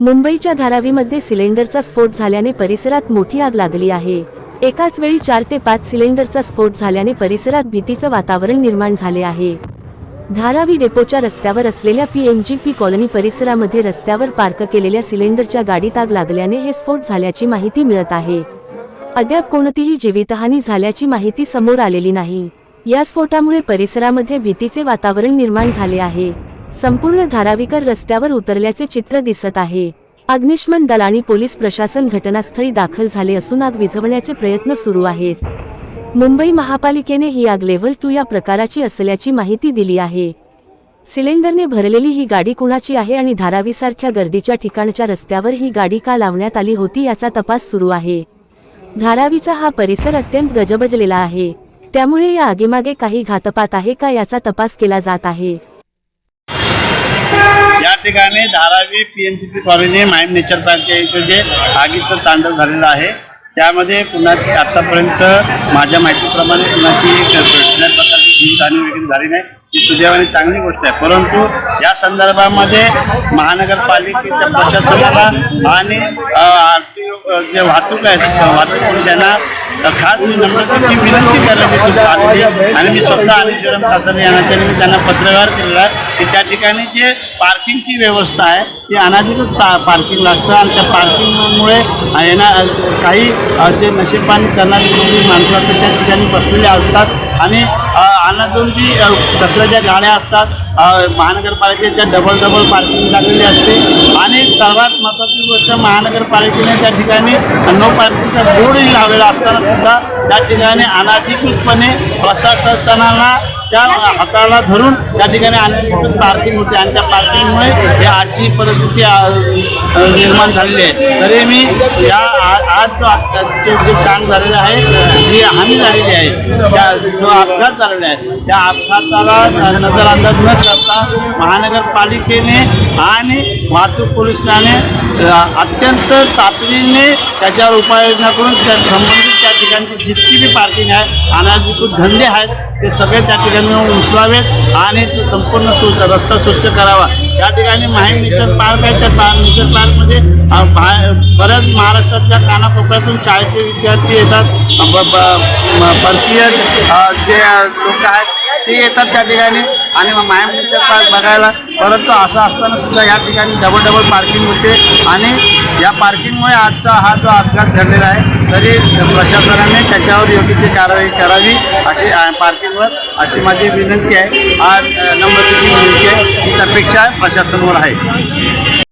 मुंबईच्या धारावीमध्ये सिलेंडरचा स्फोट झाल्याने परिसरात मोठी आग लागली आहे. एकाच वेळी चार ते पाच सिलेंडरचा स्फोट झाल्याने परिसरात भीतीचं वातावरण निर्माण झाले आहे. धारावी डेपोच्या रस्त्यावर असलेल्या पीएमजीपी कॉलनी परिसरामध्ये रस्त्यावर पार्क केलेल्या सिलेंडरच्या गाडीत आग लागल्याने हे स्फोट झाल्याची माहिती मिळत आहे. अद्याप कोणतीही जीवितहानी झाल्याची माहिती समोर आलेली नाही. या स्फोटामुळे परिसरामध्ये भीतीचे वातावरण निर्माण झाले आहे. संपूर्ण धारावीकर रस्त्यावर उतरल्याचे चित्र दिसत आहे. अग्निशमन दल आणि पोलीस प्रशासन घटनास्थळी दाखल झाले असून आग विझवण्याचे प्रयत्न सुरू आहेत. मुंबई महापालिकेने ही आग लेव्हल टू या प्रकाराची असल्याची माहिती दिली आहे. सिलेंडरने भरलेली ही गाडी कुणाची आहे आणि धारावीसारख्या गर्दीच्या ठिकाणच्या रस्त्यावर ही गाडी का लावण्यात आली होती याचा तपास सुरू आहे. धारावीचा हा परिसर अत्यंत गजबजलेला आहे. त्यामुळे या आगीमागे काही घातपात आहे का याचा तपास केला जात आहे. ठिकाणी धारावी पीएमसीपी कॉलनी माईम नेचर पार्क इथं जे आगीचं तांडव झालेलं आहे त्यामध्ये कुणाची आतापर्यंत माझ्या माहितीप्रमाणे कुणाची प्रकारची जीवितहानी वगैरे झाली नाही. ही सुदैवाने चांगली गोष्ट आहे. परंतु या संदर्भामध्ये महानगरपालिकेच्या प्रशासनाला आणि जे वाहतूक आहेत वाहतूक पोलीस यांना खास नम्रतेची विनंती करण्यात आलेली. आणि मी स्वतः आणि शिवराम कासारे यांना त्यांनी मी त्यांना पत्रव्यवहार केलेला आहे. की त्या ठिकाणी जे पार्किंगची व्यवस्था आहे ती अनाधिकृत पा पार्किंग लागतं. आणि त्या पार्किंगमुळे येणार काही जे नशेपान करणारी माणसं असतात त्या ठिकाणी बसलेले असतात. आणि अ, अनाधून जी गाड्या असतात महानगरपालिकेच्या डबल डबल पार्किंग लागलेली असते. आणि सर्वात महत्त्वाची गोष्ट महानगरपालिकेने त्या ठिकाणी नो पार्किंगचा बोर्डही लावलेला असताना सुद्धा त्या ठिकाणी अनाधिकृतपणे प्रशासनाला त्या हाताला धरून त्या ठिकाणी अनाधिकृत पार्किंग होते. आणि त्या पार्किंगमुळे ही आजची परिस्थिती निर्माण झालेली आहे. तरी मी या आज जो जे काम झालेलं आहे जी हानी झालेली आहे त्या जो अपघात झालेला आहे त्या अपघाताला नजरअंदाज न करता महानगरपालिकेने आणि वाहतूक पोलिसाने अत्यंत तातडीने त्याच्यावर उपाययोजना करून त्या संबंधित त्या ठिकाणची जितकी बी पार्किंग आहे अनाधिकृत धंदे आहेत ते सगळे त्या ठिकाणी उचलावेत आणि जो संपूर्ण स्वच्छ रस्ता स्वच्छ करावा. या ठिकाणी माहीम नेचर पार्क आहे. त्या पा नेचर पार्कमध्ये बऱ्याच महाराष्ट्रातल्या कानाकोपऱ्यातून शाळेचे विद्यार्थी येतात. परकीय जे लोक आहेत ते येतात त्या ठिकाणी. आणि मग मायम पार्क बघायला परंतु असं असताना सुद्धा या ठिकाणी डबल डबल पार्किंग होते. आणि या पार्किंगमुळे आजचा हा जो अपघात घडलेला आहे तरी प्रशासनाने त्याच्यावर योग्य ती कारवाई करावी अशी पार्किंगवर अशी माझी विनंती आहे. आज नम्रतेची विनंती आहे. हीच अपेक्षा प्रशासनावर आहे.